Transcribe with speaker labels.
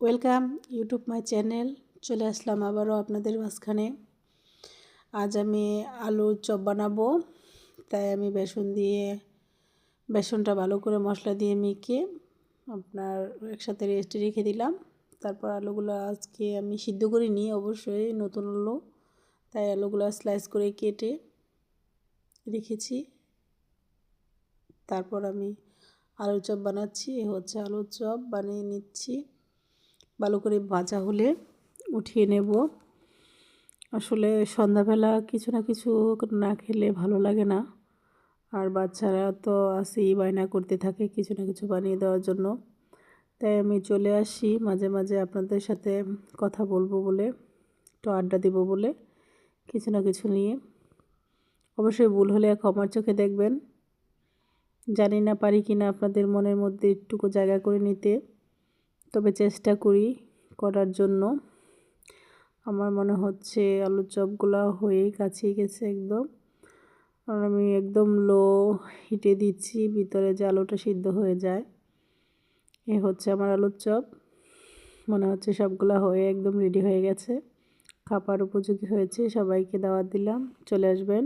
Speaker 1: Welcome YouTube my channel চলে আসলাম আবারও আপনাদের মাঝখানে। আজ আমি আলুর চপ বানাবো। তাই আমি বেসন দিয়ে, বেসনটা ভালো করে মশলা দিয়ে মেখে আপনার একসাথে রেস্টে রেখে দিলাম। তারপর আলুগুলো আজকে আমি সিদ্ধ করে নিই অবশ্যই নতুন আলু। তাই আলুগুলো স্লাইস করে কেটে রেখেছি। তারপর আমি আলুর চপ বানাচ্ছি হচ্ছে আলুর চপ, বানিয়ে নিচ্ছি। ভালো করে ভাজা হলে উঠিয়ে নেব। আসলে সন্ধ্যাবেলা কিছু না কিছু না খেলে ভালো লাগে না। আর বাচ্চারা তো আসেই বায়না করতে থাকে কিছু না কিছু বানিয়ে দেওয়ার জন্য। তাই আমি চলে আসি, মাঝে মাঝে আপনাদের সাথে কথা বলব বলে, একটু আড্ডা দেবো বলে, কিছু না কিছু নিয়ে। অবশ্যই ভুল হলে ক্ষমার চোখে দেখবেন। জানি না পারি কি না আপনাদের মনের মধ্যে একটুকু জায়গা করে নিতে। তবে চেষ্টা করি করার জন্য। আমার মনে হচ্ছে আলুর চপগুলো হয়ে কাছে গেছে একদম। আর আমি একদম লো হিটে দিচ্ছি, ভিতরে যে আলুটা সিদ্ধ হয়ে যায়, এ হচ্ছে আমার আলুর চপ মনে হচ্ছে সবগুলো হয়ে একদম রেডি হয়ে গেছে। খাবার উপযোগী হয়েছে, সবাইকে দাওয়াত দিলাম। চলে আসবেন।